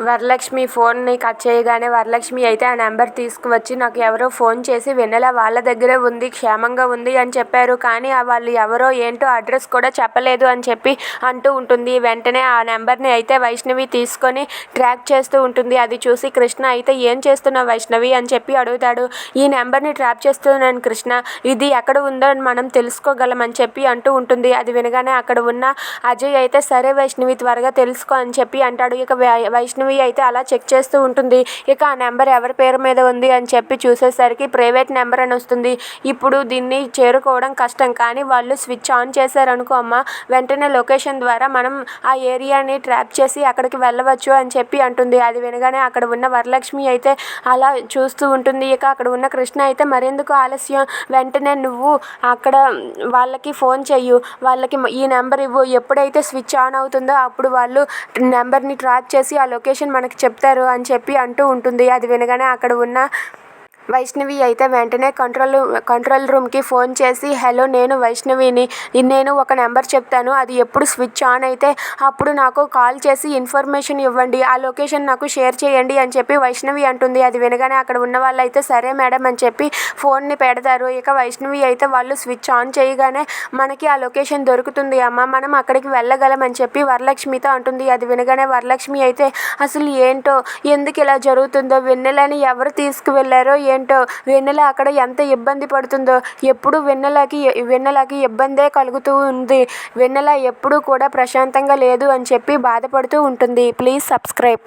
వరలక్ష్మి ఫోన్ని కట్ చేయగానే వరలక్ష్మి అయితే ఆ నెంబర్ తీసుకువచ్చి నాకు ఎవరో ఫోన్ చేసి వెన్నెల వాళ్ళ దగ్గరే ఉంది క్షేమంగా ఉంది అని చెప్పారు. కానీ ఆ వాళ్ళు ఎవరో ఏంటో అడ్రస్ కూడా చెప్పలేదు అని చెప్పి అంటూ ఉంటుంది. వెంటనే ఆ నెంబర్ని అయితే వైష్ణవి తీసుకొని ట్రాక్ చేస్తూ ఉంటుంది. అది చూసి కృష్ణ అయితే ఏం చేస్తున్నావు వైష్ణవి? అని చెప్పి అడుగుతాడు. ఈ నెంబర్ని ట్రాప్ చేస్తున్నాను కృష్ణ. ఇది ఎక్కడ ఉందో మనం తెలుసుకోగలం అని చెప్పి అంటూ ఉంటుంది. అది వినగానే అక్కడ ఉన్న అజయ్ అయితే సరే వైష్ణవి త్వరగా తెలుసుకో అని చెప్పి అంటాడు. ఇక వై- వైష్ణవి అయితే అలా చెక్ చేస్తూ ఉంటుంది. ఇక ఆ నెంబర్ ఎవరి పేరు మీద ఉంది అని చెప్పి చూసేసరికి ప్రైవేట్ నెంబర్ అని వస్తుంది. ఇప్పుడు దీన్ని చేరుకోవడం కష్టం. కానీ వాళ్ళు స్విచ్ ఆన్ చేశారనుకో అమ్మ వెంటనే లొకేషన్ ద్వారా మనం ఆ ఏరియాని ట్రాప్ చేసి అక్కడికి వెళ్ళవచ్చు అని చెప్పి అంటుంది. అది వినగానే అక్కడ ఉన్న వరలక్ష్మి అయితే అలా చూస్తూ ఉంటుంది. ఇక అక్కడ ఉన్న కృష్ణ అయితే మరెందుకు ఆలస్యం? వెంటనే నువ్వు అక్కడ వాళ్ళకి ఫోన్ చెయ్యు. వాళ్ళకి ఈ నెంబర్ ఇవ్వు. ఎప్పుడైతే స్విచ్ ఆన్ అవుతుందో అప్పుడు వాళ్ళు నెంబర్ని ట్రాక్ చేసి ఆ లొకేషన్ మనకి చెప్తారు అని చెప్పి అంటూ ఉంటుంది. అది వినగానే అక్కడ ఉన్న వైష్ణవి అయితే వెంటనే కంట్రోల్ కంట్రోల్ రూమ్కి ఫోన్ చేసి హలో నేను వైష్ణవిని నేను ఒక నెంబర్ చెప్తాను. అది ఎప్పుడు స్విచ్ ఆన్ అయితే అప్పుడు నాకు కాల్ చేసి ఇన్ఫర్మేషన్ ఇవ్వండి. ఆ లొకేషన్ నాకు షేర్ చేయండి అని చెప్పి వైష్ణవి అంటుంది. అది వినగానే అక్కడ ఉన్న వాళ్ళు అయితే సరే మేడం అని చెప్పి ఫోన్ని పెడతారు. ఇక వైష్ణవి అయితే వాళ్ళు స్విచ్ ఆన్ చేయగానే మనకి ఆ లొకేషన్ దొరుకుతుంది అమ్మ మనం అక్కడికి వెళ్ళగలం అని చెప్పి వరలక్ష్మితో అంటుంది. అది వినగానే వరలక్ష్మి అయితే అసలు ఏంటో ఎందుకు ఇలా జరుగుతుందో వెన్నెలని ఎవరు తీసుకువెళ్ళారో ఏంటో? వెన్నెల అక్కడ ఎంత ఇబ్బంది పడుతుందో. ఎప్పుడు వెన్నెలకి వెన్నెలకి ఇబ్బందే కలుగుతూ ఉంది. వెన్నెల ఎప్పుడూ కూడా ప్రశాంతంగా లేదు అని చెప్పి బాధపడుతూ ఉంటుంది. Please subscribe.